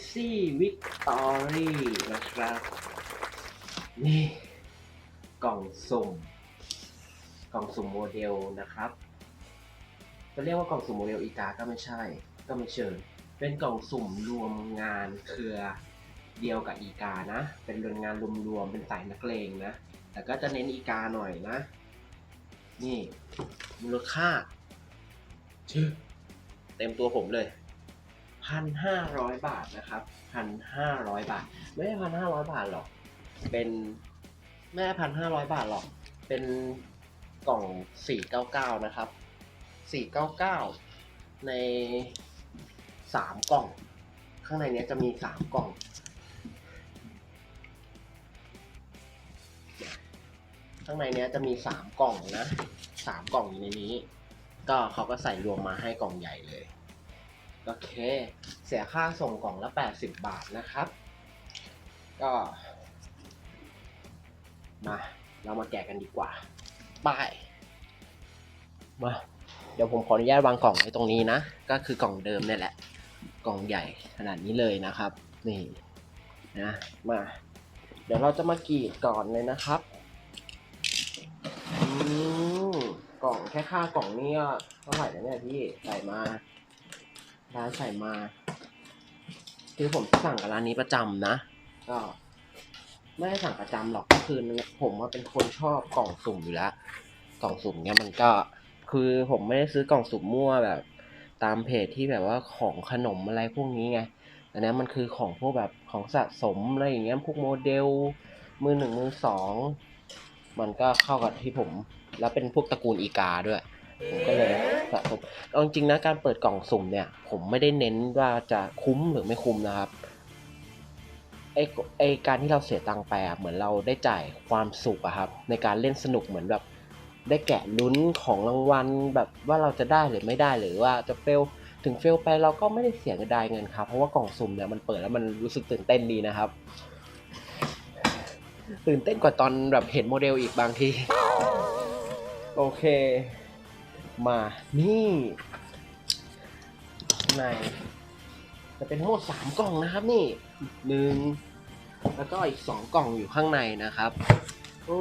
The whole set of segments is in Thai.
Icy Victory นะครับ นี่ กล่องสุ่ม กล่องสุ่มโมเดลนะครับ จะเรียกว่ากล่องสุ่มโมเดลอีกาก็ไม่ใช่ ก็ไม่เชิงเป็นกล่องสุ่มรวมงานเครือเดียวกับอีกานะ เป็นเรือนงานรวมๆ เป็นสายนักเลงนะ แต่ก็จะเน้นอีกาหน่อยนะ นี่ มูลค่าชื่อเต็มตัวผมเลย พันห้าร้อยบาทนะครับพันห้าร้อยบาท ไม่ใช่พันห้าร้อยบาทหรอก เป็นไม่ใช่พันห้าร้อยบาทหรอก เป็นกล่องสี่เก้าเก้านะครับสี่เก้าเก้าในสามกล่อง ข้างในเนี้ยจะมีสามกล่อง ข้างในเนี้ยจะมีสามกล่องนะสามกล่องอยู่ในนี้ ก็เขาก็ใส่รวมมาให้กล่องใหญ่เลย โอเค เสียค่าส่งกล่องละ 80 บาทนะครับ ก็ มาเรามาแกะกันดีกว่าบายมาเดี๋ยวผมขออนุญาตวางกล่องไว้ตรงนี้นะ ก็คือกล่องเดิมเนี่ยแหละ กล่องใหญ่ขนาดนี้เลยนะครับ นี่นะมา เดี๋ยวเราจะมากรีดก่อนเลยนะครับอืมกล่องแค่ค่ากล่องนี่ก็เท่าไหร่แล้วเนี่ยพี่ใส่มา ร้านใส่มาคือผมสั่งกับร้านนี้ประจำนะ ก็ ไม่ได้สั่งประจำหรอกก็คือผมว่าเป็นคนชอบกล่องสุ่มอยู่แล้ว กล่องสุ่มเนี่ยมันก็คือผมไม่ได้ซื้อกล่องสุ่มมั่วแบบ ตามเพจที่แบบว่าของขนมอะไรพวกนี้ไงอันนี้มันคือของพวกแบบของสะสมอะไรอย่างเงี้ยพวกโมเดลมือหนึ่งมือสองมันก็เข้ากับที่ผม แล้วเป็นพวกตระกูลอีกาด้วย ผมก็เลยสะสมเอาจริงๆนะการเปิดกล่องสุ่มเนี่ย ผมไม่ได้เน้นว่าจะคุ้มหรือไม่คุ้มนะครับไอไอการที่เราเสียตังค์ไปอะเหมือนเราได้จ่ายความสุขอะครับ ในการเล่นสนุกเหมือนแบบได้แกะลุ้นของรางวัลแบบว่าเราจะได้หรือไม่ได้หรือว่าจะเฟลถึงเฟลไปเราก็ไม่ได้เสียดายเงินครับ เพราะว่ากล่องสุ่มเนี่ยมันเปิดแล้วมันรู้สึกตื่นเต้นดีนะครับ ตื่นเต้นกว่าตอนแบบเห็นโมเดลอีกบางที โอเค มานี่ในจะเป็นทั้งหมดสามกล่องนะครับ นี่หนึ่งแล้วก็อีกสองกล่องอยู่ข้างในนะครับโอ้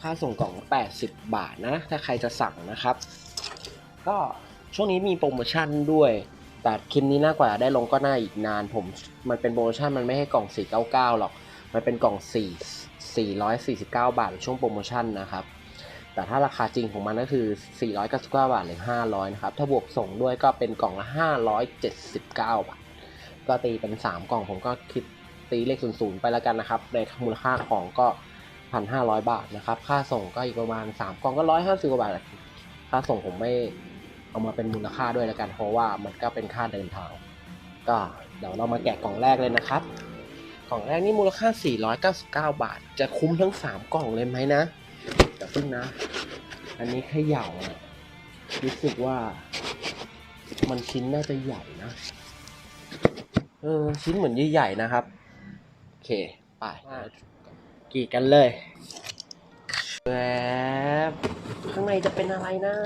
ค่าส่งกล่อง 80 บาทนะ ถ้าใครจะสั่งนะครับ ก็ช่วงนี้มีโปรโมชั่นด้วย แต่คลิปนี้น่ากว่าได้ลงก็น่าอีกนานผม มันเป็นโปรโมชั่นมันไม่ให้กล่อง 499 หรอก มันเป็นกล่อง 4 449 บาทช่วงโปรโมชั่นนะครับ แต่ถ้าราคาจริงของมันก็คือ 499 บาทหรือ 500 นะครับ ถ้าบวกส่งด้วยก็เป็นกล่องละ 579 บาท ก็ตีเป็น 3 กล่องผมก็คิดตีเลขศูนย์ไปแล้วกันนะครับ ในมูลค่าของก็ 1,500 บาทนะครับ ค่าส่งก็อีกประมาณ 3 กล่องก็ 150 กว่าบาท ค่าส่งผมไม่เอามาเป็นมูลค่าด้วยแล้วกัน เพราะว่ามันก็เป็นค่าเดินทาง ก็เดี๋ยวเรามาแกะกล่องแรกเลยนะครับ กล่องแรกนี่มูลค่า 499 บาท จะคุ้มทั้ง 3 กล่องเลยไหมนะ แต่พึ่งนะ อันนี้แค่เหย่าอะรู้สึกว่า มันชิ้นน่าจะใหญ่นะ เออ ชิ้นเหมือนใหญ่ๆนะครับ โอเค ไปกรีดกันเลยแวบข้างในจะเป็นอะไรนะ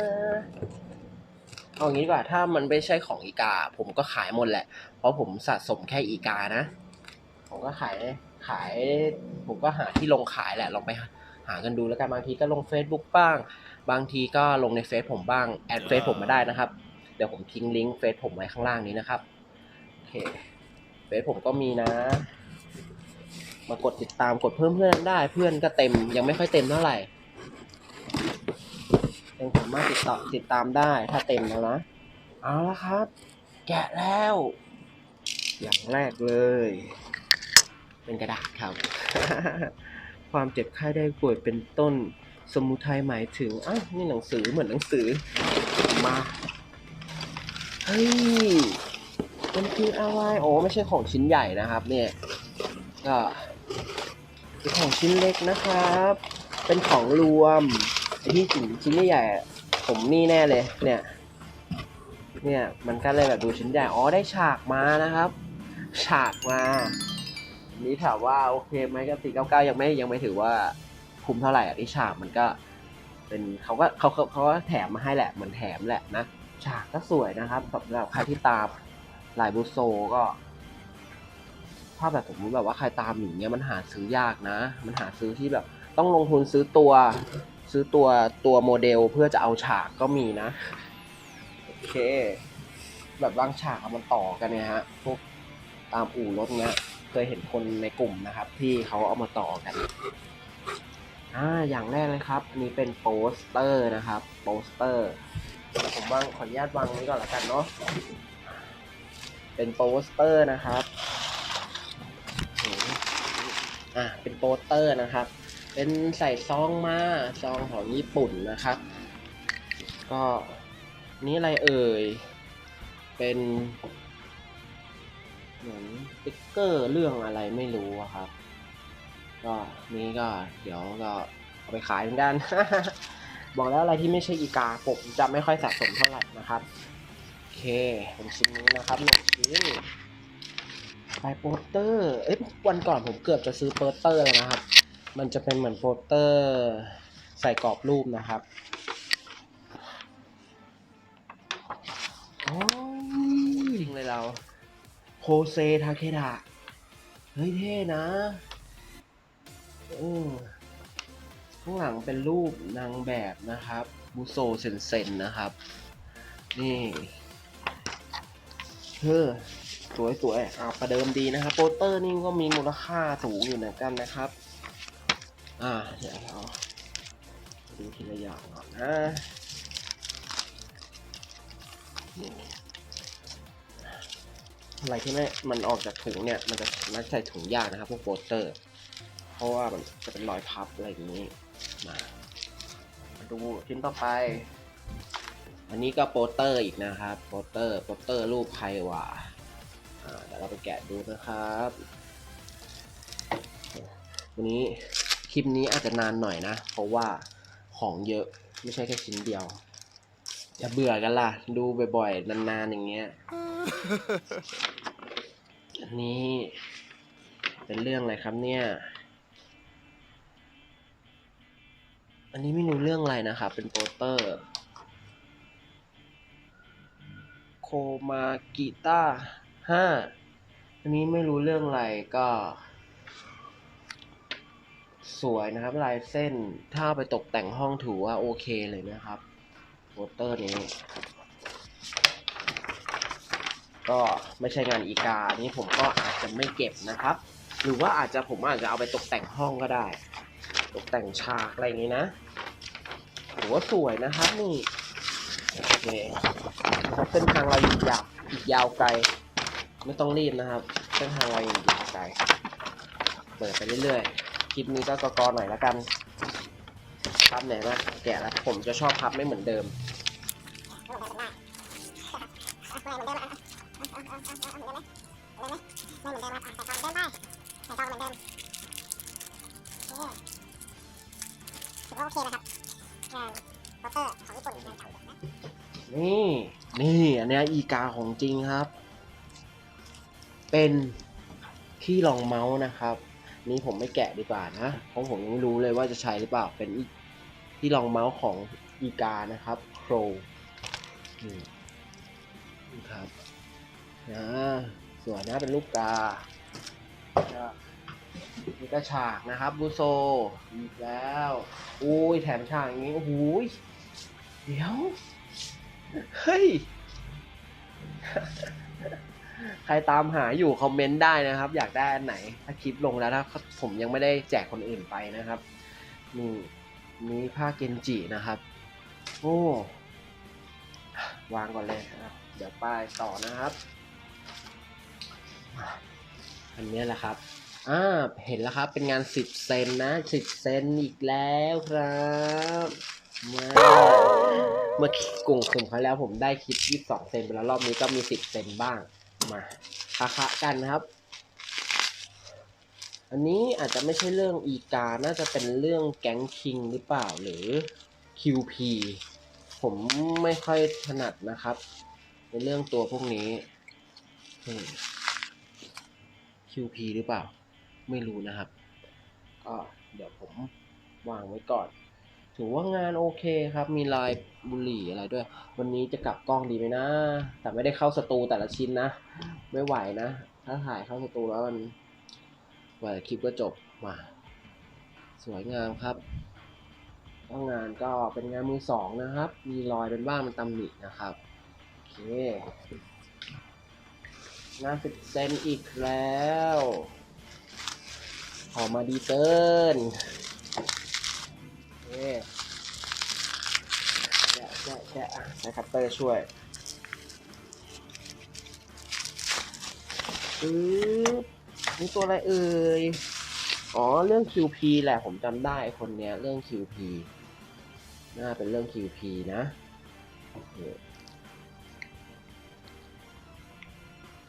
เอางี้ดีกว่า ถ้ามันไม่ใช่ของอีกา ผมก็ขายหมดแหละ เพราะผมสะสมแค่อีกานะ ผมก็ขายขาย ผมก็หาที่ลงขายแหละ ลองไป หากันดูแล้วกันบางทีก็ลง Facebook บ้าง บางทีก็ลงในเฟซผมบ้างแอดเฟซผมมาได้นะครับ เดี๋ยวผมทิ้งลิงก์เฟซผมไว้ข้างล่างนี้นะครับโอเคเฟซผมก็มีนะ มากดติดตามกดเพิ่มเพื่อนได้ เพื่อนก็เต็มยังไม่ค่อยเต็มเท่าไหร่ยังสามารถติดต่อติดตามได้ถ้าเต็มแล้วนะเอาละครับ แกะแล้ว อย่างแรกเลย เป็นกระดาษครับ ความเจ็บไข้ได้ป่วยเป็นต้น สมุทัยหมายถึงอ้าวนี่หนังสือเหมือนหนังสือ มา เฮ้ย มันคืออะไรโอ้ไม่ใช่ของชิ้นใหญ่นะครับ เนี่ย ก็เป็นของชิ้นเล็กนะครับ เป็นของรวมไอ้ที่ชิ้นชิ้นใหญ่ผมนี่แน่เลย เนี่ย เนี่ย มันก็เลยแบบดูชิ้นใหญ่ อ๋อ ได้ฉากมานะครับ ฉากมา นี้ถามว่าโอเคไหมก็สี่เก้าเก้ายังไม่ยังไม่ถือว่าคุ้มเท่าไหร่อะที่ฉากมันก็เป็นเขาก็เขาเขาเขาก็แถมมาให้แหละเหมือนแถมแหละนะฉากก็สวยนะครับสำหรับใครที่ตามลายบุโซก็ถ้าแบบผมมติแบบว่าใครตามอย่างเงี้ยมันหาซื้อยากนะ มันหาซื้อที่แบบ ต้องลงทุนซื้อตัว ซื้อตัวตัวโมเดลเพื่อจะเอาฉากก็มีนะโอเค แบบบางฉากมันต่อกันเนี่ยฮะพวกตามอู่รถเงี้ย เคยเห็นคนในกลุ่มนะครับ ที่เขาเอามาต่อกันอ่าอย่างแรกเลยครับอันนี้เป็นโปสเตอร์นะครับโปสเตอร์ผมวางขออนุญาตวางนี้ก่อนละกันเนาะเป็นโปสเตอร์นะครับอ่าเป็นโปสเตอร์นะครับ เป็นใส่ซองมาซองของญี่ปุ่นนะครับ ก็นี่อะไรเอ่ย เป็น เหมือนติ๊กเกอร์เรื่องอะไรไม่รู้ครับ ก็นี่ก็เดี๋ยวก็เอาไปขายเหมือนกัน บอกแล้วอะไรที่ไม่ใช่อีกาผมจะไม่ค่อยสะสมเท่าไหร่นะครับโอเคผมชิ้นนี้นะครับหนึ่งชิ้นไปโปสเตอร์ เอ้ยวันก่อนผมเกือบจะซื้อโปสเตอร์แล้วนะครับ มันจะเป็นเหมือนโปสเตอร์ใส่กรอบรูปนะครับโอ้ยจริงเลยเรา โฮเซทาเคดะเฮ้ยเท่นะอืมข้างหลังเป็นรูปนางแบบนะครับบุโซเซนเซนนะครับ นี่เฮ้อสวยสวยๆอ่าประเดิมดีนะครับโปสเตอร์นี่ก็มีมูลค่าสูงอยู่เหมือนกันนะครับ อ่าเดี๋ยวเราดูทีละอย่างก่อนนะ อะไรที่ไม่มันออกจากถุงเนี่ย มันจะมักใส่ถุงยากนะครับ พวกโปสเตอร์ เพราะว่ามันจะเป็นรอยพับอะไรอย่างนี้ มามาดูชิ้นต่อไป อันนี้ก็โปสเตอร์อีกนะครับ โปสเตอร์ โปสเตอร์รูปใครวะอ่าเดี๋ยวเราไปแกะดูนะครับ วันนี้คลิปนี้อาจจะนานหน่อยนะ เพราะว่าของเยอะไม่ใช่แค่ชิ้นเดียว จะเบื่อกันล่ะ ดูบ่อยๆ นานๆ อย่างเงี้ย อันนี้ เป็นเรื่องอะไรครับเนี่ย อันนี้ไม่รู้เรื่องอะไรนะครับ เป็นโปสเตอร์ โคมากิต้าห้า อันนี้ไม่รู้เรื่องอะไรก็ สวยนะครับ ลายเส้น ถ้าไปตกแต่งห้องถือว่าโอเคเลยนะครับ ปสเตอร์นี้ ก็ไม่ใช่งานอีกาอันนี้ผมก็อาจจะไม่เก็บนะครับ หรือว่าอาจจะผมอาจจะเอาไปตกแต่งห้องก็ได้ ตกแต่งฉากอะไรอย่างนี้นะถือว่าสวยนะครับนี่โอเคเส้นทางเราอีกยาวอีกยาวไกล ไม่ต้องรีบนะครับ เส้นทางเราอีกยาวไกล เปิดไปเรื่อยๆ คลิปนี้ก็กอหน่อยละกันพับไหนนะแกะแล้วผมจะชอบพับไม่เหมือนเดิม ไม่เหมือนเดิมครับแต่กองเดิมไปแต่กองเหมือนเดิมถือว่าโอเคนะครับงานโปสเตอร์ของญี่ปุ่นงานเก่าเยอนะนี่นี่อันเนี้ยอีกาของจริงครับ เป็นที่รองเมาส์นะครับ นี่ผมไม่แกะดีกว่านะเพราะผมยังไม่รู้เลยว่าจะใช้หรือเปล่าเป็นที่รองเมาส์ของอีกานะครับโครนี่ครับนะ สวยนะเป็นรูปกาก็นี่ก็ฉากนะครับบูโซอีกแล้วอุ้ยแถมฉากอย่างนี้โอ้โหยเดี๋ยวเฮ้ยใครตามหาอยู่คอมเมนต์ได้นะครับ อยากได้อันไหน ถ้าคลิปลงแล้วถ้าผมยังไม่ได้แจกคนอื่นไปนะครับนี่นี่ผ้าเกนจินะครับ โอ้วางก่อนเลยเดี๋ยวป้ายต่อนะครับ อันนี้แหละครับอ่าเห็นแล้วครับเป็นงาน10เซนนะ10เซนอีกแล้วครับมาเมื่อกลุ่มผมเขาแล้วผมได้คลิป22เซนไปแล้วรอบนี้ก็มี10เซนบ้างมาคะๆกันนะครับ อันนี้อาจจะไม่ใช่เรื่องอีกา น่าจะเป็นเรื่องแก๊งคิงหรือเปล่าหรือ QP ผมไม่ค่อยถนัดนะครับ ในเรื่องตัวพวกนี้อืม QP หรือเปล่า ไม่รู้นะครับ ก็เดี๋ยวผมวางไว้ก่อน ถือว่างานโอเคครับ มีลายบุหรี่อะไรด้วย วันนี้จะกลับกล้องดีไหมนะ แต่ไม่ได้เข้าสตูแต่ละชิ้นนะ ไม่ไหวนะ ถ้าถ่ายเข้าสตูแล้วมันกว่าคลิปก็จบมา สวยงามครับก็งานก็เป็นงานมือสองนะครับ มีรอยเป็นบ้างเป็นตำหนินะครับ โอเค งาสิบเซนอีกแล้วออกมาดีเกินโอเคแกะแกะแกะอ่ใช้คัตเตอร์ช่วยปึ๊บนี่ตัวอะไรเอ่ย อ๋อ เรื่อง QP แหละ ผมจำได้คนเนี้ย เรื่อง QP น่าเป็นเรื่อง QP นะโอเค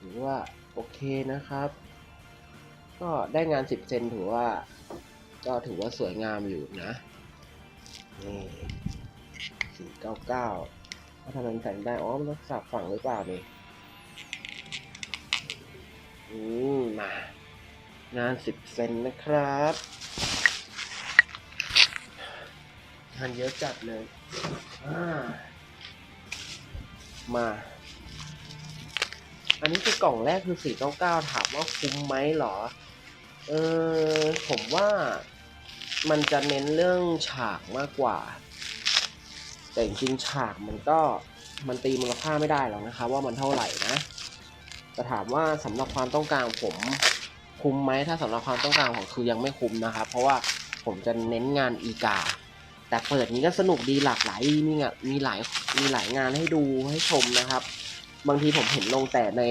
ถือว่าโอเคนะครับ ก็ได้งาน 10 เซนถือว่าก็ถือว่าสวยงามอยู่นะ นี่สี่เก้าเก้าถ้าทำมันแสงได้ อ๋อ มันต้องสับฝั่งหรือเปล่าเนี่ยอืมมางาน 10 เซนนะครับงานเยอะจัดเลย อ่า มา อันนี้คือกล่องแรกคือ 499 ถามว่าคุ้มไหมเหรอ เออผมว่ามันจะเน้นเรื่องฉากมากกว่า แต่จริงฉากมันก็มันตีมูลค่าไม่ได้หรอกนะครับว่ามันเท่าไหร่นะแต่ถามว่าสำหรับความต้องการผมคุ้มไหมถ้าสำหรับความต้องการของคือยังไม่คุ้มนะครับ เพราะว่าผมจะเน้นงานอีกา แต่เปิดนี้ก็สนุกดีหลากหลายมีงานมีหลายมีหลายงานให้ดูให้ชมนะครับ บางทีผมเห็นลงแต่ใน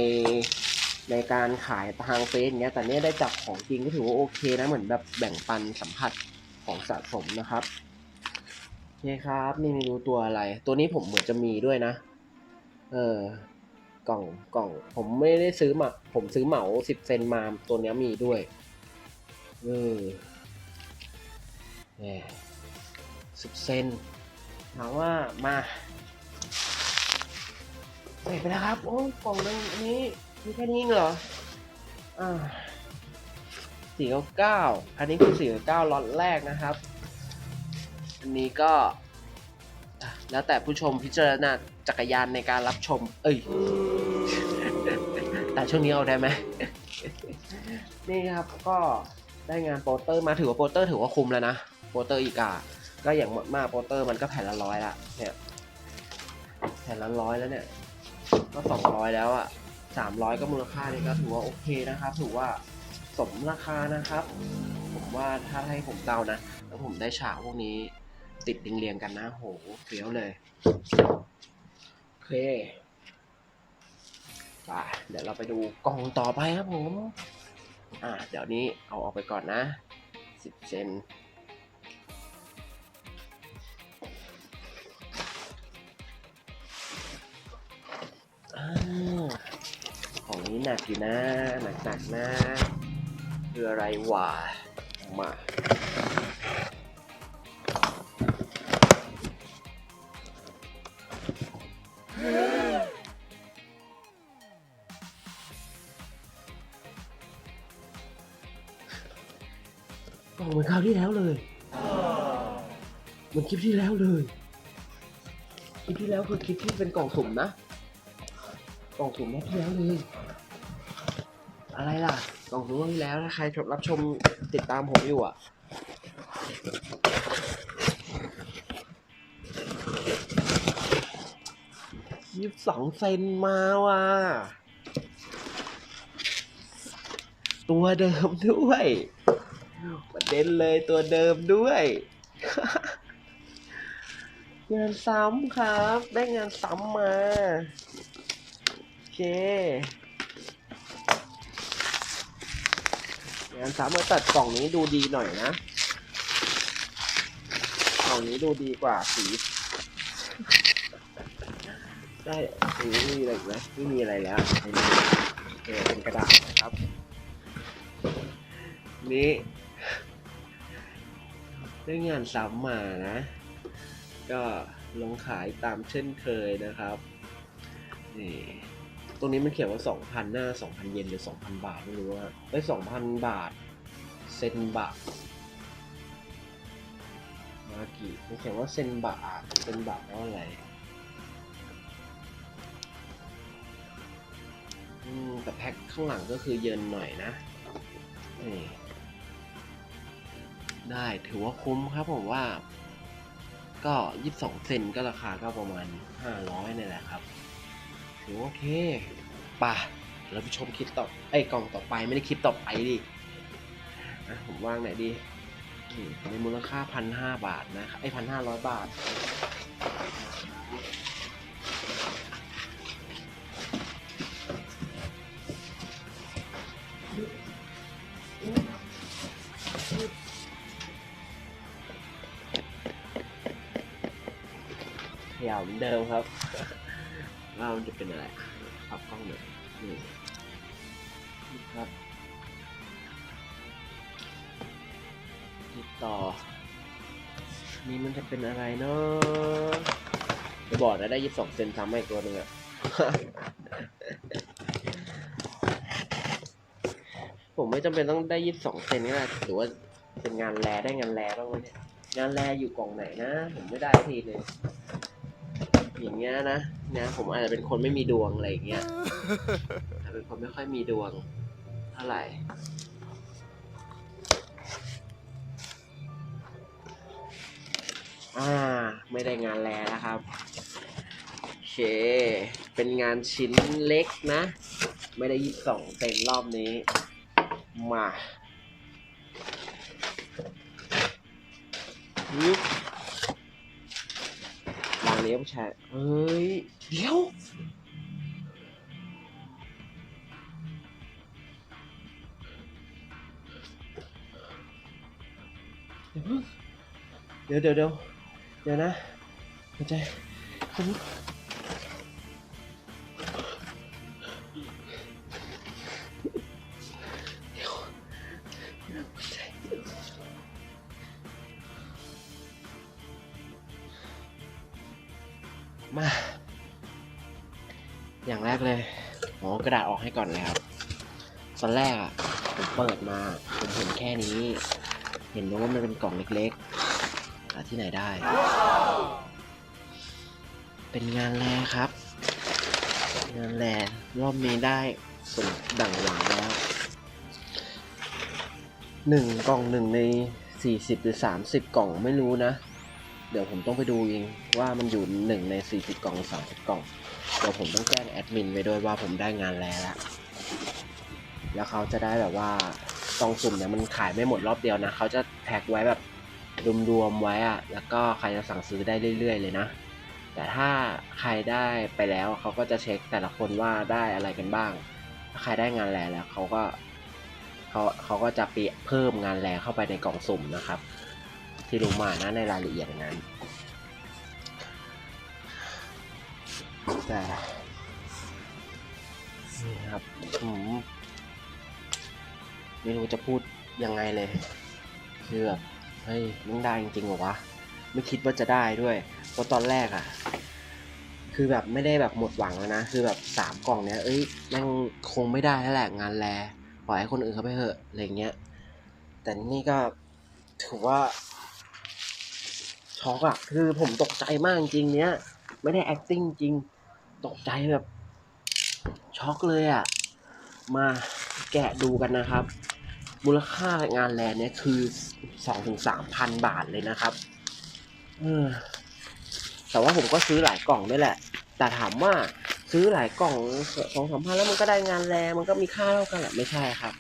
ในการขายทางเฟซเงี้ยแต่เนี้ยได้จับของจริงก็ถือว่าโอเคนะเหมือนแบบแบ่งปันสัมผัสของสะสมนะครับโอเคครับ นี่ไม่รู้ตัวอะไร ตัวนี้ผมเหมือนจะมีด้วยนะ เออกล่องกล่อง ผมไม่ได้ซื้อมา ผมซื้อเหมาสิบเซนมาตัวเนี้ยมีด้วยเออสิบเซนถามว่ามา เสร็จไปแล้วครับ โอ้กล่องนึงอันนี้มีแค่นี้เหรอ อ่าสี่เก้าเก้าอันนี้คือสี่เก้าเก้าล็อตแรกนะครับ อันนี้ก็ แล้วแต่ผู้ชมพิจารณาจักรยานในการรับชม เอ้ย แต่ช่วงนี้เอาได้ไหม นี่ครับก็ได้งานโปสเตอร์มาถือว่าโปสเตอร์ถือว่าคุ้มแล้วนะ โปสเตอร์อีกา ก็อย่างมากโปสเตอร์มันก็แผ่นละร้อยละเนี่ย แผ่นละร้อยแล้วเนี่ย ก็สองร้อยแล้วอะสามร้อยก็มูลค่านี่ก็ถือว่าโอเคนะครับถือว่าสมราคานะครับ ผมว่าถ้าให้ผมเดานะ แล้วผมได้ฉากพวกนี้ติดเรียงๆกันนะโหเฟี้ยวเลยโอเคไปเดี๋ยวเราไปดูกล่องต่อไปครับผม อ่า เดี๋ยวนี้เอาออกไปก่อนนะสิบเซน ของนี้หนักอยู่นะ หนักหนักนะ คืออะไรวะมากล่องเหมือนคราวที่แล้วเลยเหมือนคลิปที่แล้วเลย คลิปที่แล้วคือคลิปที่เป็นกล่องสุ่มนะ ล่องสุ่มรอบที่แล้วเลยอะไรล่ะกล่องสุ่มรอบที่แล้วถ้าใครรับชมติดตามผมอยู่อะยี่สิบสองเซนมาว่ะตัวเดิมด้วยประเด็นเลยตัวเดิมด้วยงานซ้ำครับ ได้งานซ้ำมา โอเคงานซ้ำมาตัดกล่องนี้ดูดีหน่อยนะ กล่องนี้ดูดีกว่าสี ได้สีมีอะไรอีกไหมไม่มีอะไรแล้วเคเป็นกระดาษนะครับ นี่ได้งานซ้ำมานะ ก็ลงขายตามเช่นเคยนะครับนี่ ตรงนี้มันเขียนว่า 2,000 หน้า 2,000 เยนหรือ 2,000 บาท ไม่รู้ว่าเอ้2,000 บาท เซนบาทมาากิมันเขียนว่าเซนบะเซนบะแปลว่าอะไรอืมแต่แพ็คข้างหลังก็คือเยินหน่อยนะนี่ได้ถือว่าคุ้มครับผมว่า ก็ยี่สิบสองเซนก็ราคาก็ประมาณห้าร้อยนี่แหละครับ โอเคป่ะเราไปชมคลิปต่อไอ้กล่องต่อไปไม่ได้คลิปต่อไปดิอะผมว่างไหนดีในมูลค่าพันห้าบาทนะไอ้พันห้าร้อยบาทยาวเหมือนเดิมครับ ว่ามันจะเป็นอะไรปรับกล้องหน่อยนี่ครับติดต่อ นี่มันจะเป็นอะไรเนาะจะบอกนะได้ยี่สิบสองเซนซ้ำมาอีกตัวหนึ่งอะผมไม่จำเป็นต้องได้ยี่สิบสองเซนก็ได้หรือว่าเป็นงานแลได้งานแลบ้างวะเนี่ยงานแลอยู่กล่องไหนนะ ผมไม่ได้ทีเลยอย่างเงี้ยนะ นะผมอาจจะเป็นคนไม่มีดวงอะไรอย่างเงี้ยอาจจะเป็นคนไม่ค่อยมีดวงเท่าไหร่อ่า ไม่ได้งานแลแล้วครับโอเค เป็นงานชิ้นเล็กนะ ไม่ได้ยี่สองเซนรอบนี้ มายุบ เลี้ยงชาเฮ้ย เดี๋ยว เดี๋ยวเดี๋ยวเดี๋ยวเดี๋ยวนะหัวใจ ให้ก่อนเลยครับ ตอนแรกอะผมเปิดมาผมเห็นแค่นี้ เห็นว่ามันเป็นกล่องเล็กๆหาที่ไหนได้ เป็นงานแรครับ งานแรรอบนี้ได้สมดั่งหวังแล้วหนึ่งกล่องหนึ่งในสี่สิบหรือสามสิบกล่องไม่รู้นะ เดี๋ยวผมต้องไปดูเองว่ามันอยู่หนึ่งในสี่สิบกล่องสามสิบกล่อง เดี๋ยวผมต้องแจ้งแอดมินไปด้วยว่าผมได้งานแล้ว แล้วเขาจะได้แบบว่ากล่องสุ่มเนี่ยมันขายไม่หมดรอบเดียวนะเขาจะแพ็คไว้แบบรวมๆไว้อะแล้วก็ใครจะสั่งซื้อได้เรื่อย ๆ เลยนะ แต่ถ้าใครได้ไปแล้วเขาก็จะเช็คแต่ละคนว่าได้อะไรกันบ้าง ถ้าใครได้งานแลแล้วเขาก็เขาเขาก็จะเปเพิ่มงานแลเข้าไปในกล่องสุ่มนะครับ ที่รู้มานะในรายละเอียดงนั้น แต่นี่ครับผมไม่รู้จะพูดยังไงเลย คือแบบเฮ้ยมันได้จริงๆเหรอวะ ไม่คิดว่าจะได้ด้วย เพราะตอนแรกอะคือแบบไม่ได้แบบหมดหวังแล้วนะ คือแบบสามกล่องเนี้ย เอ้ยแม่งคงไม่ได้แล้วแหละงานแลปล่อยให้คนอื่นเขาไปเถอะอะไรเงี้ย แต่นี่ก็ถือว่าช็อกอะคือผมตกใจมากจริงเนี้ย ไม่ได้ acting จริง ตกใจแบบ ช็อกเลยอะมาแกะดูกันนะครับ มูลค่างานแลนเนี่ยคือสองถึงสามพันบาทเลยนะครับแต่ว่าผมก็ซื้อหลายกล่องด้วยแหละ แต่ถามว่าซื้อหลายกล่องสองสามพันแล้วมันก็ได้งานแลมันก็มีค่าเท่ากันแหละไม่ใช่ครับ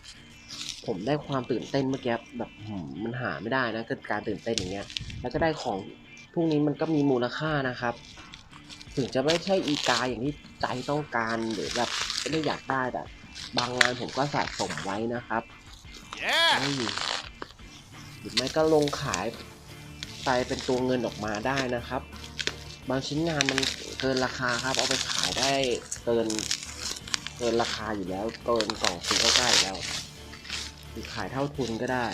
ผมได้ความตื่นเต้นเมื่อกี้แบบมมันหาไม่ได้นะเกิดการตื่นเต้นอย่างเงี้ย แล้วก็ได้ของพวกนี้มันก็มีมูลค่านะครับ ถึงจะไม่ใช่อีกาอย่างที่ใจต้องการหรือแบบไม่ได้อยากได้แต่บางงานผมก็สะสมไว้นะครับ Yeah! ไม่หรือไม่ก็ลงขายไปเป็นตัวเงินออกมาได้นะครับ บางชิ้นงานมันเกินราคาครับ เอาไปขายได้เกินเกินราคาอยู่แล้วเกินกล่องซื้อก็ได้แล้วหรือขายเท่าทุนก็ได้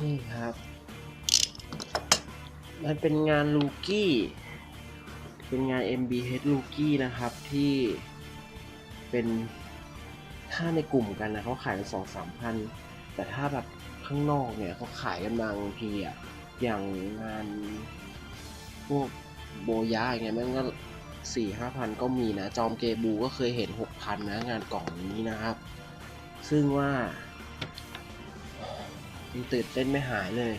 นี่ครับ มันเป็นงานลูกี้ เป็นงาน MBH ลูกี้นะครับที่เป็นถ้าในกลุ่มกันนะเขาขายกันสองสามพันแต่ถ้าแบบข้างนอกเนี่ยเขาขายกันบางทีอะอย่างงานพวกโบยาอย่างเงี้ยมันก็สี่ห้าพันก็มีนะ จอมเกบูก็เคยเห็นหกพันนะงานกล่องนี้นะครับ ซึ่งว่ายังตื่นเต้นไม่หายเลย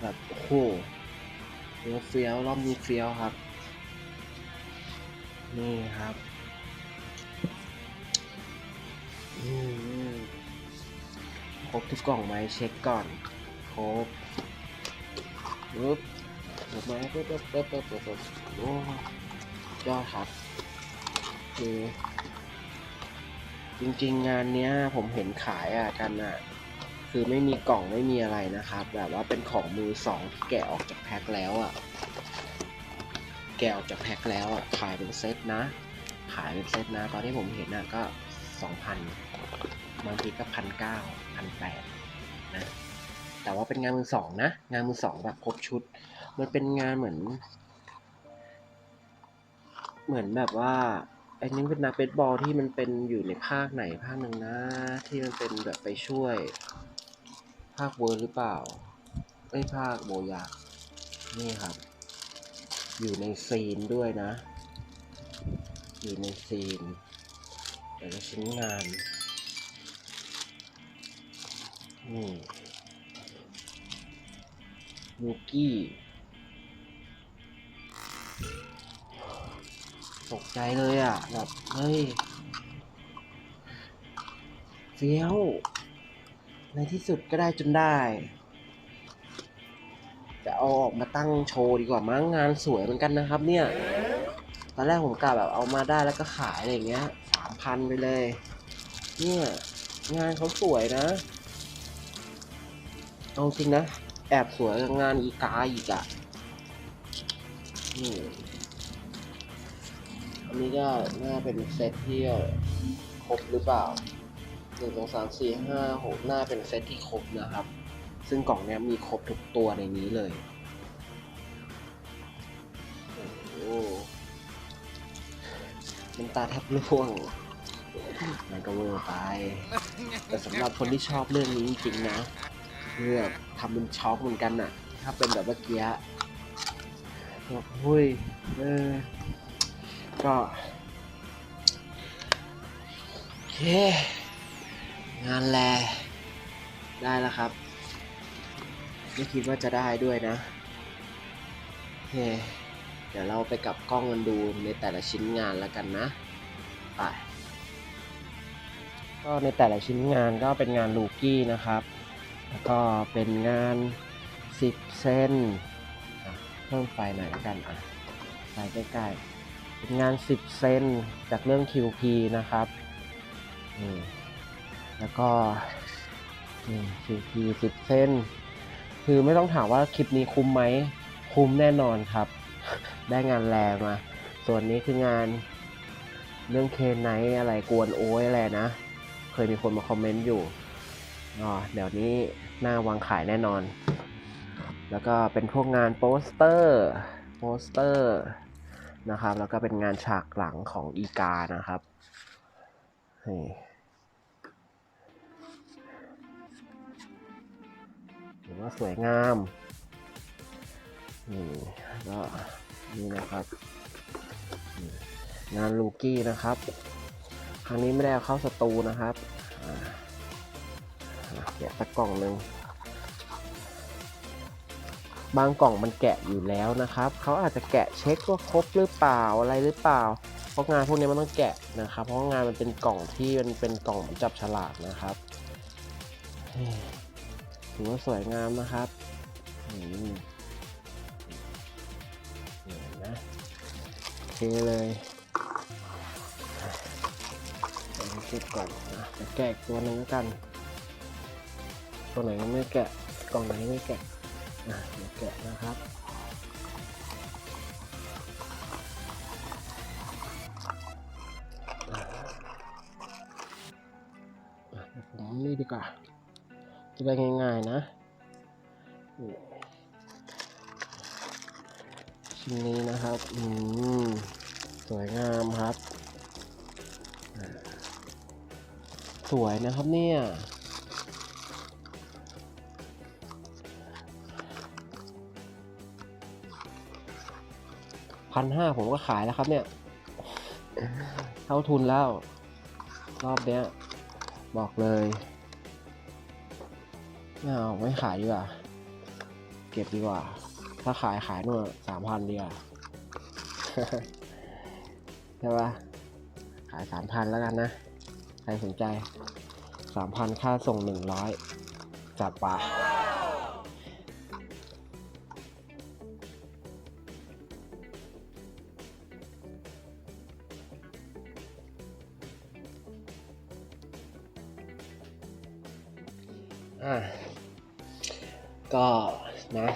แบบโอ้โหเฟียวเฟี้ยวรอบนี้เฟี้ยวครับ นี่ครับครบทุกกล่องไหมเช็คก่อน ครบปึ๊บรบไหมปึ๊บปึ๊บปึ๊บปึ๊บปึ๊บปึ๊บโอ้ยอดครับคือจริงๆ งานเนี้ยผมเห็นขายอะกันอะ คือไม่มีกล่องไม่มีอะไรนะครับ แบบว่าเป็นของมือสองที่แกะออกจากแพ็คแล้วอะ กะออกจากแพ็คแล้วอะขายเป็นเซตนะ ขายเป็นเซตนะ ตอนที่ผมเห็นน่ะก็สองพันบางทีก็พันเก้าพันแปดนะ แต่ว่าเป็นงานมือสองนะ งานมือสองแบบครบชุด มันเป็นงานเหมือน เหมือนแบบว่าไอ้นี่เป็นนักเบสบอลที่มันเป็นอยู่ในภาคไหนภาคหนึ่งนะ ที่มันเป็นแบบไปช่วย ภาคเวิร์ดหรือเปล่าไอ้ภาคโบยานี่ครับ อยู่ในซีนด้วยนะ อยู่ในซีนแต่ละชิ้นงานนี่ลูกี้ตกใจเลยอะ แบบเฮ้ยเฟี้ยว ในที่สุดก็ได้จนได้ จะเอาออกมาตั้งโชว์ดีกว่ามั้งงานสวยเหมือนกันนะครับ เนี่ย ตอนแรกผมกะแบบเอามาได้แล้วก็ขายอะไรอย่างเงี้ยสามพันไปเลย เนี่ย งานเขาสวยนะเอาจริงนะ แอบสวยงานอีกาอีกอะนี่อันนี้ก็น่าเป็นเซตที่ครบหรือเปล่าหนึ่งสองสามสี่ห้าหกน่าเป็นเซตที่ครบนะครับ ซึ่งกล่องเนี้ยมีครบทุกตัวในนี้เลยโอ้โหน้ำตาแทบร่วง มันก็เวอร์ไป แต่สำหรับคนที่ชอบเรื่องนี้จริงๆนะคือทำเป็นช็อกเหมือนกันน่ะ ถ้าเป็นแบบเมื่อกี้แบบเฮ้ยเออ ก็โอเคงานแลได้แล้วครับ ไม่คิดว่าจะได้ด้วยนะโอเคเดี๋ยวเราไปกลับกล้องกันดูในแต่ละชิ้นงานแล้วกันนะไปก็ในแต่ละชิ้นงานก็เป็นงานลูกี้นะครับ แล้วก็เป็นงาน 10 เซนเพิ่มไฟหน่อยละกันอะไฟใกล้ๆเป็นงาน 10 เซนจากเรื่อง QP นะครับแล้วก็ QP 10 เซน คือไม่ต้องถามว่าคลิปนี้คุ้มไหมคุ้มแน่นอนครับ ได้งานแรงมา ส่วนนี้คืองานเรื่องเคนไนอะไรกวนโอ้ยอะไรนะ เคยมีคนมาคอมเมนต์อยู่อ๋อเดี๋ยวนี้หน้าวางขายแน่นอน แล้วก็เป็นพวกงานโปสเตอร์โปสเตอร์นะครับ แล้วก็เป็นงานฉากหลังของอีกานะครับนี่ ถือว่าสวยงามนี่ก็นี่นะครับงานลูกี้นะครับ ครั้งนี้ไม่ได้เอาเข้าสตูนะครับแกะสักกล่องหนึ่งบางกล่องมันแกะอยู่แล้วนะครับ เขาอาจจะแกะเช็คว่าครบหรือเปล่าอะไรหรือเปล่า เพราะงานพวกนี้มันต้องแกะนะครับ เพราะงานมันเป็นกล่องที่มันเป็นกล่องจับฉลากนะครับ ถือว่าสวยงามนะครับนี่นะโอเคเลยเดี๋ยวเก็บก่อนนะจะแกะตัวหนึ่งกัน ตัวไหนยังไม่แกะกล่องไหนไม่แกะอะเดี๋ยวแกะนะครับอะเดี๋ยวผมนี่ดีกว่า จะได้ง่ายๆนะชิ้นนี้นะครับอืมสวยงามครับ สวยนะครับเนี่ยพันห้าผมก็ขายแล้วครับเนี่ยเท่าทุนแล้ว รอบเนี้ย บอกเลย ไม่เอาไม่ขายดีกว่า เก็บดีกว่า ถ้าขายขายนู่นสามพันดีกว่าใช่ปะขายสามพันแล้วกันนะ ใครสนใจสามพันค่าส่งหนึ่งร้อยจัดไป อะก็นะ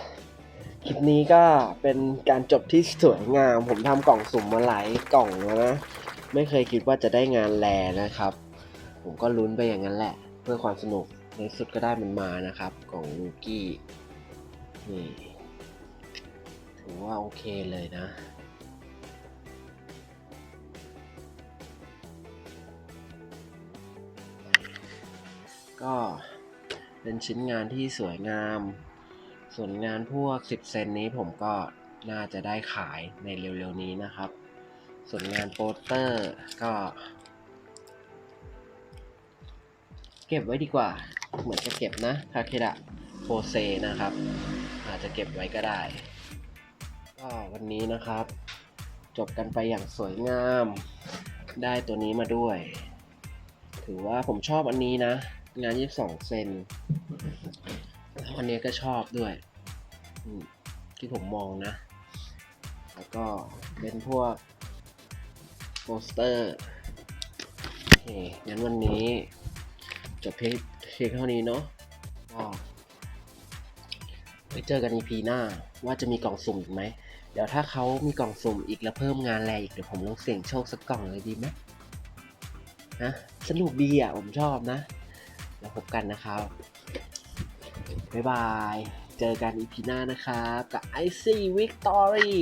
คลิปนี้ก็เป็นการจบที่สวยงาม ผมทำกล่องสุ่มมาหลายกล่องแล้วนะไม่เคยคิดว่าจะได้งานแลนะครับ ผมก็ลุ้นไปอย่างนั้นแหละ เพื่อความสนุกในสุดก็ได้มันมานะครับ กล่องลูกี้นี่ถือว่าโอเคเลยนะก็ เป็นชิ้นงานที่สวยงาม ส่วนงานพวก 10 เซนนี้ผมก็น่าจะได้ขายในเร็วๆนี้นะครับ ส่วนงานโปสเตอร์ก็ เก็บไว้ดีกว่า เหมือนจะเก็บนะทาเคดะโพเซนะครับ อาจจะเก็บไว้ก็ได้ ก็วันนี้นะครับ จบกันไปอย่างสวยงาม ได้ตัวนี้มาด้วย ถือว่าผมชอบอันนี้นะ งาน 22 เซน อันนี้ก็ชอบด้วยที่ผมมองนะ แล้วก็เป็นพวกโปสเตอร์โอเคงั้นวันนี้จบเพียงเพียงเท่านี้เนาะก็ไปเจอกัน EP หน้าว่าจะมีกล่องสุ่มอีกไหม เดี๋ยวถ้าเขามีกล่องสุ่มอีกแล้วเพิ่มงานแรอีกเดี๋ยวผมลองเสี่ยงโชคสักกล่องเลยดีไหมนะสนุกดีอะผมชอบนะ แล้วพบกันนะครับ บ๊ายบาย เจอกันอีพีหน้านะครับ กับ IC Victory